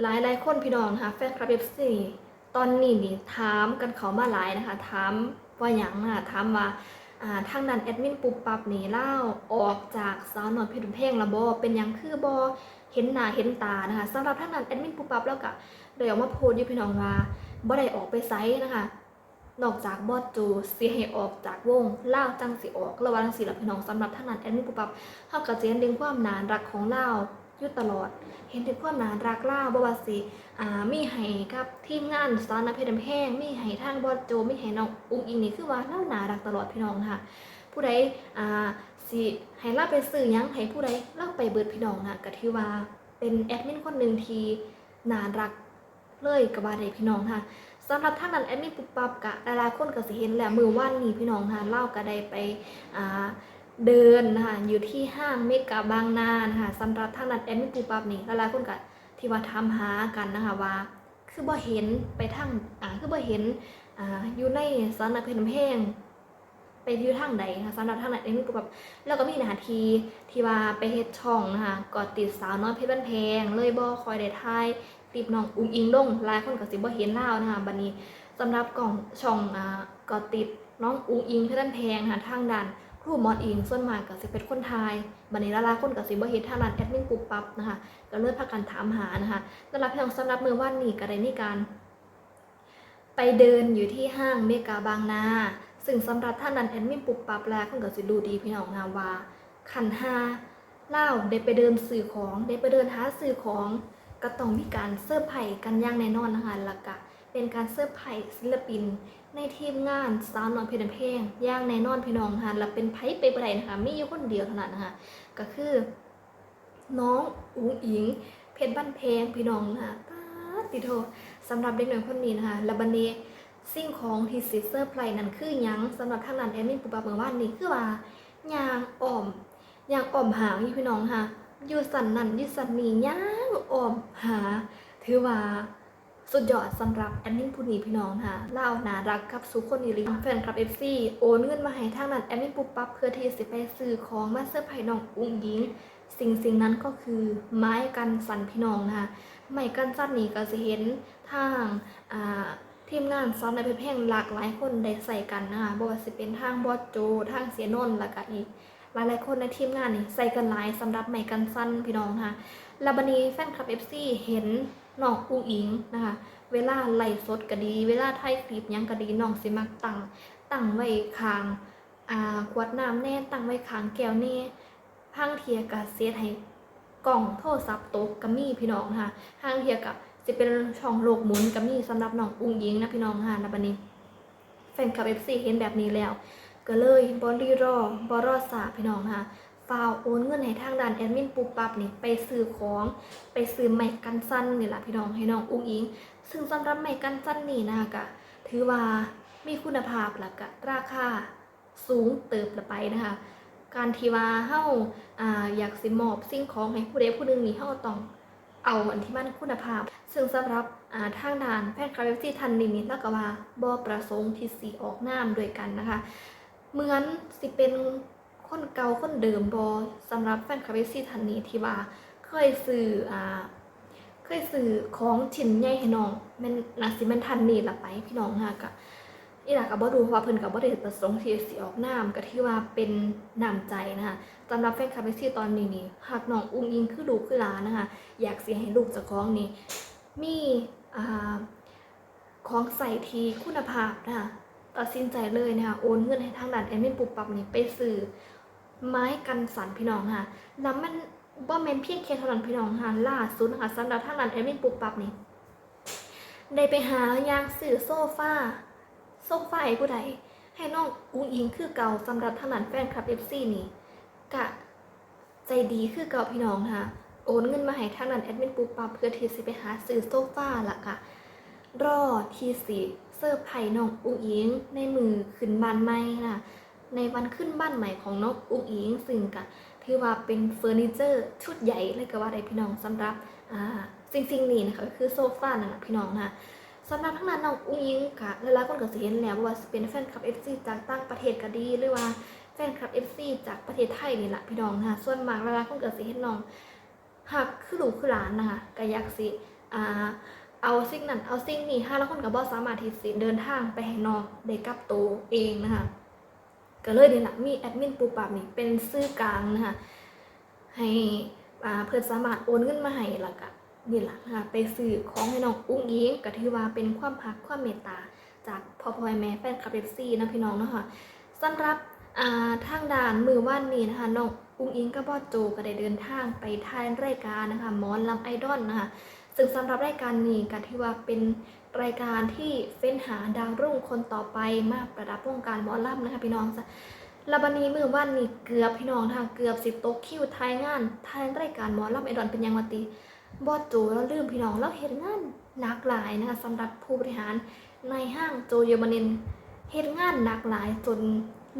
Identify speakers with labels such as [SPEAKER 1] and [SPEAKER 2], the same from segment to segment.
[SPEAKER 1] หลายหลายคนพี่น้องนะคะแฟนคลับเอฟซีตอนนี้นี่ถามกันเขามาหลายนะคะถามว่าหยังนะคะถามว่าอ่าทางนั้นแอดมินปุบปับนี่เล่าออกจากสาวหนอนเพชรบุญเพ่งละบอเป็นยังคือบอเห็นหน้าเห็นตานะคะสำหรับทางนั้นแอดมินปุบปับแล้วก็เลยออกมาโพสต์อยู่พี่น้องว่าบ่ได้ออกไปไซส์นะคะนอกจากบอสจูเสิให้ออกจากวงเล่าจังสิออกระว่างสิละพี่น้องสำหรับทางนั้นแอดมินปุบปับเฮาก็จะเห็นถึงความนานรักของเล่า อยู่ตลอด เห็นถึงความนารักเล่าบวาสิอ่ามีให้กับทีมงานสอนนักเพชรแพงมีให้ทางบอสโจมีให้น้องอุ้งอิงนี่คือว่าเล่าหนารักตลอดพี่น้องค่ะ ผู้ใดอ่าสิให้เล่าไปซื้อยังให้ผู้ใดเล่าไปเบิดพี่น้องนะก็ถือว่าเป็นแอดมินคนหนึ่งทีน่ารักเลยกับว่าได้พี่น้องค่ะสำหรับท่านนั้นแอดมินปุ๊บปับกะหลายๆคนก็สิเห็นแหละมือว่านนี้พี่น้องค่ะเล่าก็ได้ไปอ่า เดินนะคะอยู่ที่ห้างเมกาบางนานะคะสำหรับท่านนั้นแอดมินปุ๊บปั๊บนี่หลายๆคนก็ที่ว่าทำหากันนะคะว่า คือบ่เห็นไปทางอ่าคือบ่เห็นอ่าอยู่ในสารเพชรเพงไปอยู่ทางใดนะคะสำหรับทางไหนเองก็แบบแล้วก็มีหนาทีที่ว่าไปเฮ็ดช่องนะคะกอดติดสาวน้อยเพชรบ้านแพง เลยบ่คอยได้ทายคลิปน้องอุ้งอิงลงหลายคนก็สิบ่เห็นแล้วนะคะบัดนี้สำหรับกล่องช่องอ่ากอดติดน้องอุ้งอิงเพชรบ้านแพงค่ะทางด้าน ครูหมอดอิงส่วนมากก็สิเป็นคนไทยบัดนี้หลาคนก็สิบ่เฮ็ดทางด้านแอดมินปุ๊บปั๊บนะคะก็เริ่มพากันถามหานะคะสำหรับพี่น้องสำหรับมือว่านนี้ก็ได้มีการ ไปเดินอยู่ที่ห้างเมกาบางนา ซึ่งสำหรับท่านนั้นแอดมินปุบปับแล้วคุณก็สิดูดีพี่น้องนะว่าขันห้าเล่าได้ไปเดินสื่อของได้ไปเดินหาสื่อของก็ต้องมีการเสื้อไผ่กันย่างแน่นอนนะคะล้วก็ เป็นการเสื้อร์ไผ่ศิลปิน ในทีมงานสาวนอยเพลินเพลงย่างแน่นอนพี่น้องค่ะและเป็นไพ่ไปบ่ได้นะคะไมีอยู่คนเดียวเท่านั้นนะคะก็คือ น้องอุ๋งอิง เพชรบ้านเพลงพี่น้องนะคะตาติโทสำหรับเด็กหน่อยคนนี้นะคะและบันนี้สิ่งของที่ซิเซอร์ไพรส์นั้นคือยังสำหรับทางนั้นแอดมินปุบปาเมื่อวานนี้คือว่ายางอ่อมยางอ่อมหางพี่น้องค่ะอยู่สันนั่นอยู่สันนี้ยางอ่อมหาถือว่า สุดยอดสำหรับแอดมินผู้นี้พี่น้องค่ะเล่าน่ารักกับสุคนอีหลีแฟนคลับเอฟซีโอนเงินมาให้ทางนั้นแอดมินปุบปั๊บเพื่อที่สิไปซื้อของมาเซอร์ไพรส์น้องอุ้งยิง สิ่งสิ่งนั้นก็คือไม้กันสั่นพี่น้องนะคะไม้กันสั่นนี่ก็จะเห็นทางอ่าทีมงานซ้อมในเพลงเพลงหลากหลายคนได้ใส่กันนะคะบ่ว่าสิเป็นทางบอสโจทางเสียนนท์แล้วก็อีกหลายหลายคนในทีมงานนี่ใส่กันหลายสำหรับไม้กันสั้นพี่น้องค่ะลวบันนี้แฟนคลับ FC เห็น น้องอุ้งอิงนะคะ เวลาไล่สดก็ดี เวลาถ่ายคลิปยังก็ดีน้องสิมักตั้งตั้งไว้ข้างอ่าขวดน้ำแน่ตั้งไว้ข้างแก้วแน่ห้างเทียกับเซตให้กล่องโทรศัพท์ตกกัมี่พี่น้องค่ะห้างเทียกับจะเป็นช่องโลกหมุนกัมี่สำหรับน้องอุ้งยิงนะพี่น้องค่ะในบันนี้แฟนคลับเอฟซีเห็นแบบนี้แล้ว ก็เลยบอรีรอบอรอสาพี่น้องค่ะ ฟาวโอนเงินให้ทางด้านแอดมินปุ๊บปั๊บนี่ไปซื้อของไปซื้อไม้กันสั้นนี่แหละพี่น้องให้น้องอุ้งอิง ซึ่งสำหรับไม้กันสั้นนี่นะคะก็ถือว่ามีคุณภาพและก็ราคาสูงเติบละไปนะคะการที่ว่าเฮาอ่าอยากสิมอบสิ่งของให้ผู้ใดผู้หนึ่งนี่เฮาต้องเอาอันที่มันคุณภาพ ซึ่งสำหรับอ่าทางด้านแพทย์คาร์ดิซีทันนิมิตแล้วก็ว่าบ่ประสงค์ที่สิออกนามด้วยกันนะคะ เหมือนสิเป็น คนเก่าคนเดิมบ่สำหรับแฟนคาร์ดิซีทันนี้ที่ว่าเคยซื้ออ่าเคยซื้อของชิ้นใหญ่ให้น้องแมันนาสิแมันทันนี่ละไปพี่น้องค่ะก็อีหลักก็บ่รู้เพราะว่าเพิ่นก็บ่ได้ประสงค์ที่สิออกนามก็ที่ว่าเป็นน้ำใจนะคะสำหรับแฟนคลับที่ตอนนี้นี่หากน้องอุ้งอิงคือลูกคือหลานนะคะอยากสิให้ลูกเจ้าของนี่มีอ่าของใส่ทีคุณภาพนะคะตัดสินใจเลยนะคะโอนเงินให้ทางด้านแอดมินปุบปับนี่ไปซื้อ ไม้กันสั่นพี่น้องค่ะแล้วมันบ่แมนเพียงแค่เท่านั้นพี่น้องค่ะล่าสุดนะคะสำหรับทางด้นแอดมินปุบปับนี่ได้ไปหายางซื้อโซฟาส่งไฟล์ผู้ใดให้น้องอุ้งอิงคือเก่าสำหรับทางนั้นแฟนคลับเอฟซีนี่กะใจดีคือเก่าพี่น้องค่ะโอนเงินมาให้ทางนั้นแอดมินปูปับเพื่อที่สิไปหาซื้อโซฟาละกะรอที่สิเซอร์ไพร์น้องอุ้งอิงในมือขึ้นบานใหม่นะ ในวันขึ้นบ้านใหม่ของน้องอุ้งอิงซึ่งกะถือว่าเป็นเฟอร์นิเจอร์ชุดใหญ่เลยก็ว่าได้พี่น้องสำหรับอ่าสิ่งสิ่งนี้นะคะก็คือโซฟานั่นแหละพี่น้องค่ะสำหรับทั้งนั้นน้องอุ้งอิงค่ะหลายๆคนก็สิเห็นแล้วว่าเป็นแฟนคลับ FC จากต่างประเทศก็ดีหรือว่าแฟนคลับ FC จากประเทศไทยนี่แหละพี่น้องนะคะส่วนมากหลายๆคนก็สิเห็นน้องหักคือลูกคือหลานนะคะก็อยากสิอ่าเอาสิ่งนั้นเอาสิ่งนี้ห้าแล้วคนก็บ่สสามารถที่สิเดินทางไปให้น้อกได้กลับตัวเองนะคะ ก็เลยนี่แหละมีแอดมินปูปรับนี่เป็นสื่อกลางนะคะให้เพื่อนสามารถโอนเงินมาให้แล้วก็นี่แหละนะคะไปซื้อของให้น้องอุ้งอิงก็ถือว่าเป็นความพักความเมตตา จากพ่อพ่อแม่แฟนคลับเอฟซีนะพี่น้องเนาะค่ะสำหรับอ่าทางด่านมือว่านนี้นะคะน้องอุ้งอิงกับอสโจก็ได้เดินทางไปถ่ายรายการนะคะมอนลำไอดอลนะคะ ซึ่งสำหรับรายการนี้ก็ถือว่าเป็นรายการที่เฟ้นหาดาวรุ่งคนต่อไปมาประดับวงการหมอลำนะคะพี่น้องละบันนี้มือว่านนี้เกือบพี่น้องทางเกือบสิบตกคิวทายงานทายรายการหมอลำไอดอนเป็นยังวตีบอสโจแล้วลืมพี่น้องแล้วเห็นงานหนักหลายนะคะสำหรับผู้บริหารในห้างโจเยอรมนินเห็นงานหนักหลายจน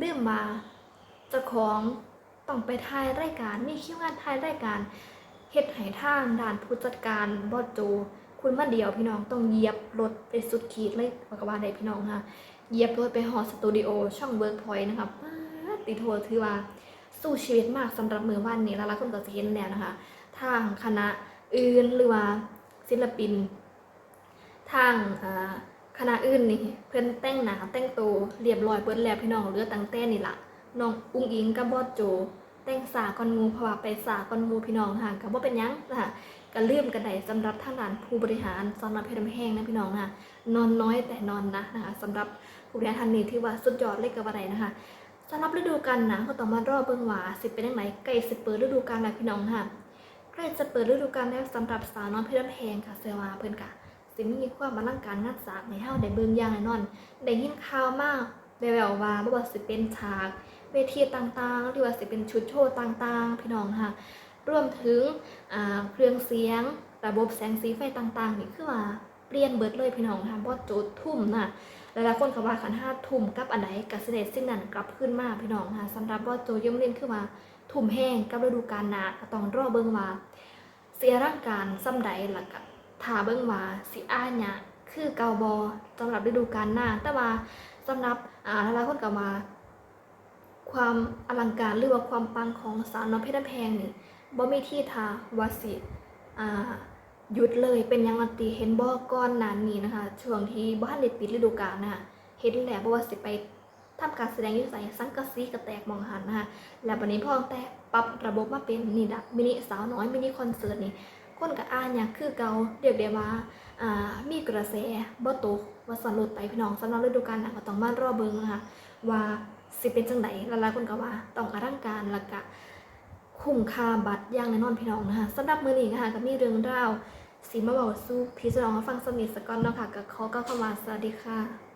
[SPEAKER 1] ลืมมาเจ้าของต้องไปทายรายการมีคิวงานทายรายการ เฮ็ดให้ทางด่านผู้จัดการบอสโจ คุณมาเดียวพี่น้องต้องเหยียบรถไปสุดขีดเลยว่ากว่าได้พี่น้องค่ะเหยียบรถไปหอสตูดิโอช่องเวิร์กพอยต์นะคะป๊าดติโทถือว่าสู้ชีวิตมากสำหรับมือวันนี้แล้วลายคนก็จะเห็นแล้วนะคะ ทางคณะอื่นหรือว่าศิลปิน ทางคณะอื่นนี่เพื่อนแต่งหนาแต่งตัวเรียบร้อยเบิดแล้วพี่น้องเลือตั้งแต่นี่ละน้องอุ้งอิงกับบอสโจ แต่งสาก่อนมูเพราะว่าไปสาก่อนมูพี่น้องค่ะก็บ่เป็นยังนะคะก็ลืมกันได้สำหรับทางด้านผู้บริหารสำหรับเพชรลำแห้งนะพี่น้องนะคะนอนน้อยแต่นอนนะนะคะสำหรับผู้บริหารท่านนี้ที่ว่าสุดยอดเลยกับอะไรนะคะสำหรับฤดูกาลหนาวก็ต้องมารอบเบิ่งว่าสิเป็นยังไงใกล้สิเปิดฤดูกาลแล้วพี่น้องค่ะใกล้จะเปิดฤดูกาลแล้วสำหรับสาวน้อยเพชรลำแห้งค่ะเสือว่าเพิ่อนกะสิมีความอลังการงานสร้างให้เฮาได้เบิ่งอย่างแน่นอนได้ยินข่าวมาแววว่าบ่ว่าสิเป็นฉาก เวทีต่างๆ หรือว่าสิเป็นชุดโชว์ต่างๆ พี่น้องค่ะรวมถึงเครื่องเสียง ระบบแสงสีไฟต่าง ๆ นี่คือว่าเปลี่ยนเบิดเลยพี่น้องค่ะเพราะโจทย์ทุ่มนะหลายๆคนก็ว่าขันห้าทุ่มกับอันไหนกับเสด็จสิ่งนั้นกลับขึ้นมาพี่น้องค่ะสำหรับว่าโจย่อมเล่นคือว่าทุ่มแห้งกับฤดูกาลหนาต้องรอเบิ่งว่าเสียร่างการซ้ำใดหลักถ้าเบิ่งว่าสิอ้าหยะคือเกาบอสำหรับฤดูกาลหน้า แต่ว่าสำหรับอ่าหลายๆคนก็มา ความอลังการหรือว่าความปังของสาวน้อยเพชรแพงนี่บ่มีที่ทาวาสิอ่าหยุดเลยเป็นยังอันตีเห็นบ่ก้อนนานนี้นะคะ ช่วงที่บ่ทันได้ปิดฤดูกาลนะคะเห็นแล้วบ่ว่าสิไปทำการแสดงยู่ไสสังกะสีก็แตกมองหันนะคะแล้วบัดนี้พ่อแต่ปรับระบบมาเป็นนี่ดักมินิสาวน้อยมินิคอนเสิร์ตนี่คนก็อ่านหยังคือเก่าเรียกได้ว่าอ่ามีกระแสบ่ตกว่าสรุปไปพี่น้องสำหรับฤดูกาลหน้าก็ต้องมารอเบิ่งนะคะว่า สิเป็นจังไดหลายๆคนก็ว่าต้องอลังการและก็คุ้มค่าบัตรอย่างแน่นอนพี่น้องนะคะสำหรับมื้อนี้นะคะก็มีเรื่องราวสีมาบอกสู้พี่สนองมาฟังสนิทสกอนเนาะค่ะก็ขอก็เข้ามาสวัสดีค่ะ